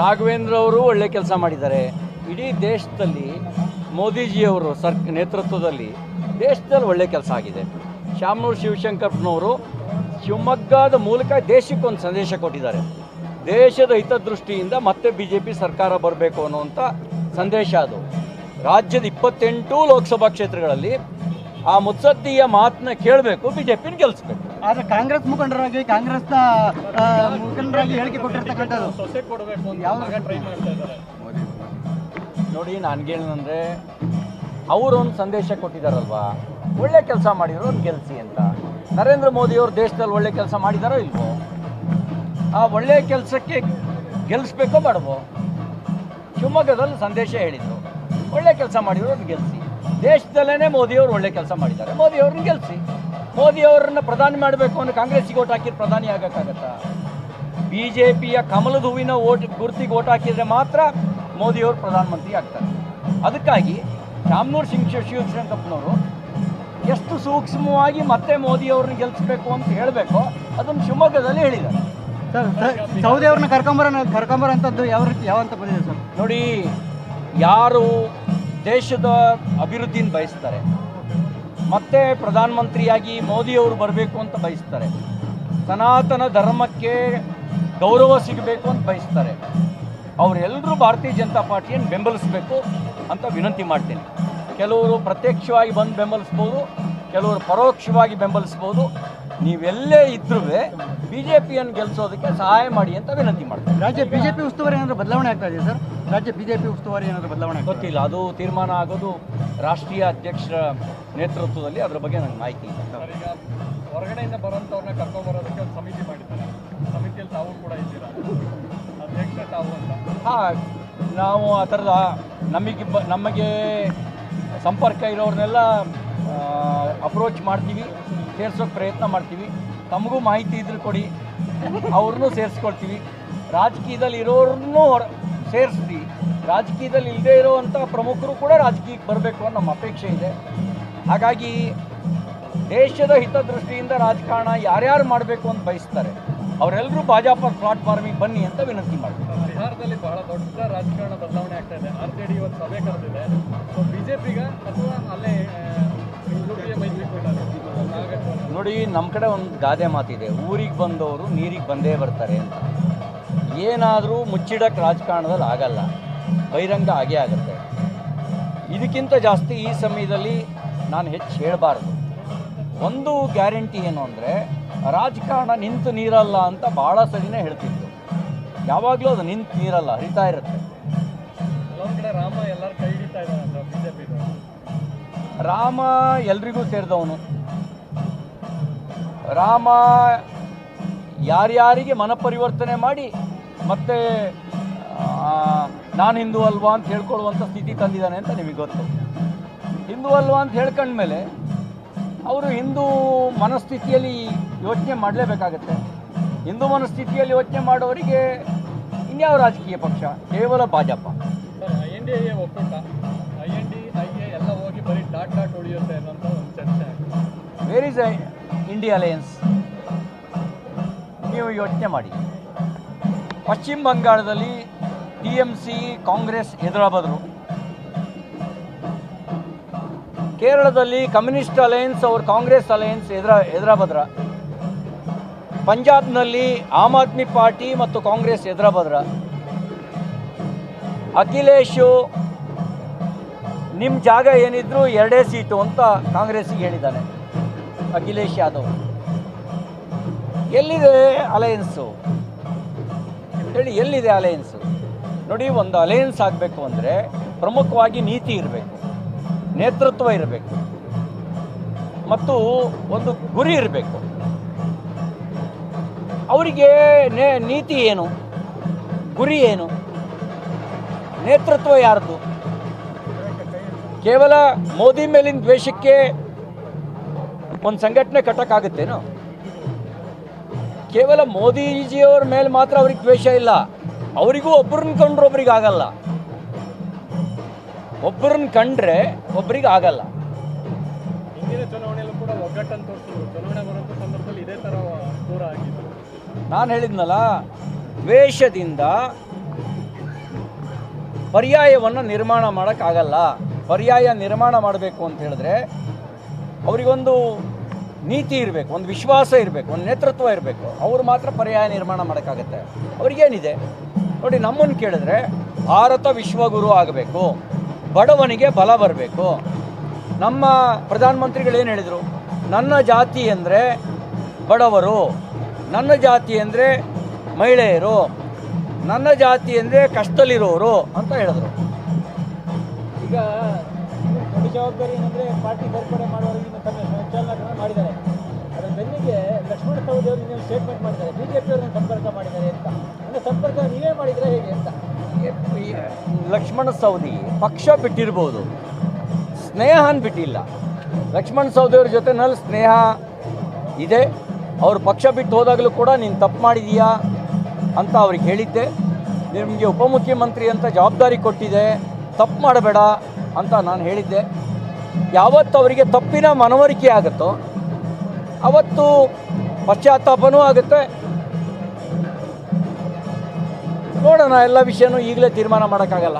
ರಾಘವೇಂದ್ರ ಅವರು ಒಳ್ಳೆ ಕೆಲಸ ಮಾಡಿದ್ದಾರೆ. ಇಡೀ ದೇಶದಲ್ಲಿ ಮೋದಿಜಿಯವರು ಸರ್ ನೇತೃತ್ವದಲ್ಲಿ ದೇಶದಲ್ಲಿ ಒಳ್ಳೆ ಕೆಲಸ ಆಗಿದೆ. ಶಾಮನೂರು ಶಿವಶಂಕರ್ನವರು ಶಿವಮೊಗ್ಗದ ಮೂಲಕ ದೇಶಕ್ಕೊಂದು ಸಂದೇಶ ಕೊಟ್ಟಿದ್ದಾರೆ. ದೇಶದ ಹಿತದೃಷ್ಟಿಯಿಂದ ಮತ್ತೆ ಬಿ ಜೆ ಪಿ ಸರ್ಕಾರ ಬರಬೇಕು ಅನ್ನುವಂಥ ಸಂದೇಶ ಅದು. ರಾಜ್ಯದ ಇಪ್ಪತ್ತೆಂಟು ಲೋಕಸಭಾ ಕ್ಷೇತ್ರಗಳಲ್ಲಿ ಆ ಮುತ್ಸದ್ದಿಯ ಮಾತನ್ನ ಕೇಳಬೇಕು ಬಿಜೆಪಿನ ಜೆ ಪಿನ ಗೆಲ್ಲಿಸ್ಬೇಕು ಆದ್ರೆ ಕಾಂಗ್ರೆಸ್ ಮುಖಂಡರಾಗಿ ಕಾಂಗ್ರೆಸ್ ತಾ ಮುಖಂಡರಾಗಿ ಹೇಳಿಕೆ ಕೊಟ್ಟಿರ್ತಕ್ಕಂಥದ್ದು. ನೋಡಿ ನನಗೇನಂದರೆ ಅವರೊಂದು ಸಂದೇಶ ಕೊಟ್ಟಿದ್ದಾರಲ್ವಾ ಒಳ್ಳೆ ಕೆಲಸ ಮಾಡಿದ್ರು ಅವ್ರು ಗೆಲ್ಸಿ ಅಂತ. ನರೇಂದ್ರ ಮೋದಿಯವರು ದೇಶದಲ್ಲಿ ಒಳ್ಳೆ ಕೆಲಸ ಮಾಡಿದಾರೋ ಇಲ್ವೋ? ಆ ಒಳ್ಳೆ ಕೆಲಸಕ್ಕೆ ಗೆಲ್ಲಿಸ್ಬೇಕೋ ಮಾಡ್ಬೋ ಶಿವಮೊಗ್ಗದಲ್ಲಿ ಸಂದೇಶ ಹೇಳಿದರು. ಒಳ್ಳೆ ಕೆಲಸ ಮಾಡಿದ್ರು ಗೆಲ್ಸಿ. ಗೆಲ್ಲಿಸಿ ದೇಶದಲ್ಲೇ ಮೋದಿಯವರು ಒಳ್ಳೆ ಕೆಲಸ ಮಾಡಿದ್ದಾರೆ. ಮೋದಿಯವ್ರನ್ನ ಗೆಲ್ಲಿಸಿ ಮೋದಿಯವ್ರನ್ನ ಪ್ರಧಾನಿ ಮಾಡಬೇಕು ಅಂದ್ರೆ ಕಾಂಗ್ರೆಸ್ಗೆ ಓಟ್ ಹಾಕಿದ್ರೆ ಪ್ರಧಾನಿ ಆಗಕ್ಕಾಗತ್ತಾ? ಬಿ ಜೆ ಪಿಯ ಕಮಲದ ಹೂವಿನ ಓಟ್ ಗುರ್ತಿಗೆ ಓಟ್ ಹಾಕಿದರೆ ಮಾತ್ರ ಮೋದಿಯವರು ಪ್ರಧಾನಮಂತ್ರಿ ಆಗ್ತಾರೆ. ಅದಕ್ಕಾಗಿ ಶಾಮನೂರು ಸಿಂಗ್ ಶಿವಶಂಕಪ್ಪನವರು ಎಷ್ಟು ಸೂಕ್ಷ್ಮವಾಗಿ ಮತ್ತೆ ಮೋದಿಯವ್ರನ್ನ ಗೆಲ್ಲಿಸ್ಬೇಕು ಅಂತ ಹೇಳಬೇಕು ಅದನ್ನು ಶಿವಮೊಗ್ಗದಲ್ಲಿ ಹೇಳಿದ್ದಾರೆ. ಸೌದಿ ಅವ್ರನ್ನ ಕರ್ಕೊಂಬರ ಕರ್ಕೊಂಬರೋಂಥದ್ದು ಯಾವ ರೀತಿ ಯಾವಂತ ಬಂದಿದೆ ಸರ್? ನೋಡಿ ಯಾರು ದೇಶದ ಅಭಿವೃದ್ಧಿನ ಬಯಸ್ತಾರೆ. ಮತ್ತೆ ಪ್ರಧಾನಮಂತ್ರಿಯಾಗಿ ಮೋದಿಯವರು ಬರಬೇಕು ಅಂತ ಬಯಸ್ತಾರೆ. ಸನಾತನ ಧರ್ಮಕ್ಕೆ ಗೌರವ ಸಿಗಬೇಕು ಅಂತ ಬಯಸ್ತಾರೆ. ಅವರೆಲ್ಲರೂ ಭಾರತೀಯ ಜನತಾ ಪಾರ್ಟಿಯನ್ನು ಬೆಂಬಲಿಸಬೇಕು ಅಂತ ವಿನಂತಿ ಮಾಡ್ತೇನೆ. ಕೆಲವರು ಪ್ರತ್ಯಕ್ಷವಾಗಿ ಬಂದು ಬೆಂಬಲಿಸ್ಬೋದು, ಕೆಲವರು ಪರೋಕ್ಷವಾಗಿ ಬೆಂಬಲಿಸ್ಬೋದು. ನೀವೆಲ್ಲೇ ಇದ್ರೂ ಬಿ ಜೆ ಪಿಯನ್ನು ಗೆಲ್ಲಿಸೋದಕ್ಕೆ ಸಹಾಯ ಮಾಡಿ ಅಂತ ವಿನಂತಿ ಮಾಡ್ತೀವಿ ರಾಜ್ಯ ಬಿಜೆಪಿ ಉಸ್ತುವಾರಿ ಏನಾದರೂ ಬದಲಾವಣೆ ಆಗ್ತಾ ಇದೆ ಸರ್? ರಾಜ್ಯ ಬಿಜೆಪಿ ಉಸ್ತುವಾರಿ ಏನಾದರೂ ಬದಲಾವಣೆ ಗೊತ್ತಿಲ್ಲ. ಅದು ತೀರ್ಮಾನ ಆಗೋದು ರಾಷ್ಟ್ರೀಯ ಅಧ್ಯಕ್ಷರ ನೇತೃತ್ವದಲ್ಲಿ. ಅದರ ಬಗ್ಗೆ ನನಗೆ ಮಾಹಿತಿ ಇಲ್ಲ. ಹೊರಗಡೆಯಿಂದ ಬರೋಂಥವ್ರನ್ನ ಕರ್ಕೊಂಡ್ಬರೋದಕ್ಕೆ ಒಂದು ಸಮಿತಿ ಮಾಡಿದ್ದಾರೆ. ಸಮಿತಿಯಲ್ಲಿ ತಾವು ಕೂಡ ಇದ್ದೀರಾ? ಅಧ್ಯಕ್ಷ ತಾವು ಅಂತ. ಹಾಂ ನಾವು ಆ ಥರದ ನಮಗೆ ಬ ನಮಗೆ ಸಂಪರ್ಕ ಇರೋರನ್ನೆಲ್ಲ ಅಪ್ರೋಚ್ ಮಾಡ್ತೀವಿ, ಸೇರ್ಸೋಕೆ ಪ್ರಯತ್ನ ಮಾಡ್ತೀವಿ. ತಮಗೂ ಮಾಹಿತಿ ಇದ್ರೆ ಕೊಡಿ, ಅವ್ರನ್ನೂ ಸೇರಿಸ್ಕೊಳ್ತೀವಿ. ರಾಜಕೀಯದಲ್ಲಿ ಇರೋರನ್ನೂ ಸೇರಿಸ್ತೀವಿ. ರಾಜಕೀಯದಲ್ಲಿ ಇಲ್ಲದೇ ಇರೋವಂಥ ಪ್ರಮುಖರು ಕೂಡ ರಾಜಕೀಯಕ್ಕೆ ಬರಬೇಕು ಅನ್ನೋ ನಮ್ಮ ಅಪೇಕ್ಷೆ ಇದೆ. ಹಾಗಾಗಿ ದೇಶದ ಹಿತದೃಷ್ಟಿಯಿಂದ ರಾಜಕಾರಣ ಯಾರ್ಯಾರು ಮಾಡಬೇಕು ಅಂತ ಬಯಸ್ತಾರೆ, ಅವರೆಲ್ಲರೂ ಭಾಜಪ ಪ್ಲಾಟ್ಫಾರ್ಮಿಗೆ ಬನ್ನಿ ಅಂತ ವಿನಂತಿ ಮಾಡ್ತೀವಿ ಬಿಹಾರದಲ್ಲಿ ಬಹಳ ದೊಡ್ಡ ರಾಜಕಾರಣ ಬದಲಾವಣೆ ಆಗ್ತಾ ಇದೆ. ಆರ್ ಜೆ ಡಿ ಇವತ್ತು ಸಭೆ ಕರೆದಿದೆ. ಸೊ ಬಿಜೆಪಿಗ ಅಥವಾ ಅಲ್ಲೇ ನೋಡಿ ನಮ್ಮ ಕಡೆ ಒಂದು ಗಾದೆ ಮಾತಿದೆ. ಊರಿಗೆ ಬಂದವರು ನೀರಿಗೆ ಬಂದೇ ಬರ್ತಾರೆ ಅಂತ. ಏನಾದರೂ ಮುಚ್ಚಿಡಕ್ಕೆ ರಾಜಕಾರಣದಲ್ಲಿ ಆಗಲ್ಲ. ಬಹಿರಂಗ ಆಗೇ ಆಗುತ್ತೆ. ಇದಕ್ಕಿಂತ ಜಾಸ್ತಿ ಈ ಸಮಯದಲ್ಲಿ ನಾನು ಹೆಚ್ಚು ಹೇಳಬಾರ್ದು. ಒಂದು ಗ್ಯಾರಂಟಿ ಏನು ಅಂದರೆ, ರಾಜಕಾರಣ ನಿಂತು ನೀರಲ್ಲ ಅಂತ ಭಾಳ ಸರಿನೇ ಹೇಳ್ತಿದ್ರು. ಯಾವಾಗಲೂ ಅದು ನಿಂತು ನೀರಲ್ಲ, ಹರಿತಾ ಇರುತ್ತೆ. ಕಡೆ ರಾಮ ಎಲ್ಲರೂ ಕೈ ಹಿಡಿತಾ ಇದ್ದಾರೆ. ರಾಮ ಎಲ್ರಿಗೂ ಸೇರಿದವನು. ರಾಮ ಯಾರ್ಯಾರಿಗೆ ಮನಪರಿವರ್ತನೆ ಮಾಡಿ ಮತ್ತೆ ನಾನು ಹಿಂದೂ ಅಲ್ವಾ ಅಂತ ಹೇಳ್ಕೊಳ್ಳುವಂಥ ಸ್ಥಿತಿ ತಂದಿದ್ದಾನೆ ಅಂತ ನಿಮಗೆ ಗೊತ್ತು. ಹಿಂದೂ ಅಲ್ವಾ ಅಂತ ಹೇಳ್ಕೊಂಡ್ಮೇಲೆ ಅವರು ಹಿಂದೂ ಮನಸ್ಥಿತಿಯಲ್ಲಿ ಯೋಚನೆ ಮಾಡಲೇಬೇಕಾಗತ್ತೆ. ಹಿಂದೂ ಮನಸ್ಥಿತಿಯಲ್ಲಿ ಯೋಚನೆ ಮಾಡೋರಿಗೆ ಇನ್ಯಾವ ರಾಜಕೀಯ ಪಕ್ಷ? ಕೇವಲ ಭಾಜಪ. ಎನ್ ಡಿ ಎ ಒಕ್ಕೂಟ. ಎನ್ ಬರೀ ಡಾಟ್ ಡಾಟ್ ಉಳಿಯುತ್ತೆ ಒಂದು ಚರ್ಚೆ ವೇರ್ ಇಸ್ ಇಂಡಿಯಾ ಅಲಯನ್ಸ್ ನೀವು ಯೋಚನೆ ಮಾಡಿ. ಪಶ್ಚಿಮ ಬಂಗಾಳದಲ್ಲಿ ಟಿ ಎಂ ಸಿ, ಕಾಂಗ್ರೆಸ್ ಎದುರಾಬದ್ರು ಕೇರಳದಲ್ಲಿ ಕಮ್ಯುನಿಸ್ಟ್ ಅಲಯನ್ಸ್ ಅವ್ರ ಕಾಂಗ್ರೆಸ್ ಅಲಯನ್ಸ್ ಎದುರ ಎದುರಾಬದ್ರ ಪಂಜಾಬ್ನಲ್ಲಿ ಆಮ್ ಆದ್ಮಿ ಪಾರ್ಟಿ ಮತ್ತು ಕಾಂಗ್ರೆಸ್ ಎದುರಾಬದ್ರ ಅಖಿಲೇಶು ನಿಮ್ಮ ಜಾಗ ಏನಿದ್ರು ಎರಡೇ ಸೀಟು ಅಂತ ಕಾಂಗ್ರೆಸ್ಗೆ ಹೇಳಿದ್ದಾನೆ. ಅಖಿಲೇಶ್ ಯಾದವ್. ಎಲ್ಲಿದೆ ಅಲಯನ್ಸು? ಹೇಳಿ, ಎಲ್ಲಿದೆ ಅಲಯನ್ಸು? ನೋಡಿ, ಒಂದು ಅಲಯನ್ಸ್ ಆಗಬೇಕು ಅಂದರೆ ಪ್ರಮುಖವಾಗಿ ನೀತಿ ಇರಬೇಕು, ನೇತೃತ್ವ ಇರಬೇಕು, ಮತ್ತು ಒಂದು ಗುರಿ ಇರಬೇಕು. ಅವರಿಗೆ ನೇ, ನೀತಿ ಏನು? ಗುರಿ ಏನು? ನೇತೃತ್ವ ಯಾರ್ದು? ಕೇವಲ ಮೋದಿ ಮೇಲಿನ ದ್ವೇಷಕ್ಕೆ ಒಂದು ಸಂಘಟನೆ ಕಟ್ಟಕ್ಕಾಗುತ್ತೇನೋ? ಕೇವಲ ಮೋದಿಜಿಯವ್ರ ಮೇಲೆ ಮಾತ್ರ ಅವ್ರಿಗೆ ದ್ವೇಷ ಇಲ್ಲ. ಅವರಿಗೂ ಒಬ್ಬರನ್ನ ಕಂಡ್ರೆ ಒಬ್ರಿಗೆ ಆಗಲ್ಲ. ಒಬ್ಬರನ್ನ ಕಂಡ್ರೆ ಒಬ್ರಿಗೆ ಆಗಲ್ಲ. ನಾನು ಹೇಳಿದ್ನಲ್ಲ ದ್ವೇಷದಿಂದ ಪರ್ಯಾಯವನ್ನು ನಿರ್ಮಾಣ ಮಾಡೋಕ್ಕಾಗಲ್ಲ. ಪರ್ಯಾಯ ನಿರ್ಮಾಣ ಮಾಡಬೇಕು ಅಂತ ಹೇಳಿದ್ರೆ ಅವರಿಗೊಂದು ನೀತಿ ಇರಬೇಕು, ಒಂದು ವಿಶ್ವಾಸ ಇರಬೇಕು, ಒಂದು ನೇತೃತ್ವ ಇರಬೇಕು. ಅವರು ಮಾತ್ರ ಪರ್ಯಾಯ ನಿರ್ಮಾಣ ಮಾಡೋಕ್ಕಾಗತ್ತೆ. ಅವ್ರಿಗೇನಿದೆ? ನೋಡಿ ನಮ್ಮನ್ನು ಕೇಳಿದ್ರೆ ಭಾರತ ವಿಶ್ವಗುರು ಆಗಬೇಕು, ಬಡವನಿಗೆ ಬಲ ಬರಬೇಕು. ನಮ್ಮ ಪ್ರಧಾನಮಂತ್ರಿಗಳು ಏನು ಹೇಳಿದರು? ನನ್ನ ಜಾತಿ ಅಂದರೆ ಬಡವರು, ನನ್ನ ಜಾತಿ ಅಂದರೆ ಮಹಿಳೆಯರು, ನನ್ನ ಜಾತಿ ಅಂದರೆ ಕಷ್ಟದಲ್ಲಿರೋರು ಅಂತ ಹೇಳಿದರು. ಈಗ ಜವಾಬ್ದಾರಿ ಏನಂದ್ರೆ ಪಾರ್ಟಿ ಸೇರ್ಪಡೆ ಮಾಡುವವರಿಗೆ ತಮ್ಮ ಸಂಚಾಲನ ಮಾಡಿದ್ದಾರೆ. ಅದರ ಬೆನ್ನಿಗೆ ಲಕ್ಷ್ಮಣ ಸವದಿ ಅವರು ನೀವು ಸ್ಟೇಟ್ಮೆಂಟ್ ಮಾಡಿದ್ದಾರೆ. ಬಿಜೆಪಿ ಅವರನ್ನ ಸಂಪರ್ಕ ಮಾಡಿದ್ದಾರೆ ಅಂತ. ಅಂದ್ರೆ ಸಂಪರ್ಕ ನೀವೇ ಮಾಡಿದರೆ ಹೇಗೆ ಅಂತ. ಲಕ್ಷ್ಮಣ ಸವದಿ ಪಕ್ಷ ಬಿಟ್ಟಿರ್ಬೋದು. ಸ್ನೇಹ ಬಿಟ್ಟಿಲ್ಲ. ಲಕ್ಷ್ಮಣ ಸವದಿಯವ್ರ ಜೊತೆನಲ್ಲಿ ಸ್ನೇಹ ಇದೆ. ಅವರು ಪಕ್ಷ ಬಿಟ್ಟು ಹೋದಾಗಲೂ ಕೂಡ ನೀನು ತಪ್ಪು ಮಾಡಿದೀಯಾ ಅಂತ ಅವ್ರಿಗೆ ಹೇಳಿದ್ದೆ. ನಿಮಗೆ ಉಪಮುಖ್ಯಮಂತ್ರಿ ಅಂತ ಜವಾಬ್ದಾರಿ ಕೊಟ್ಟಿದೆ. ತಪ್ಪು ಮಾಡಬೇಡ ಅಂತ ನಾನು ಹೇಳಿದ್ದೆ. ಯಾವತ್ತು ಅವರಿಗೆ ತಪ್ಪಿನ ಮನವರಿಕೆ ಆಗುತ್ತೋ ಅವತ್ತು ಪಶ್ಚಾತ್ತಾಪನೂ ಆಗುತ್ತೆ. ನೋಡೋಣ ಎಲ್ಲ ವಿಷಯನೂ ಈಗಲೇ ತೀರ್ಮಾನ ಮಾಡೋಕ್ಕಾಗಲ್ಲ.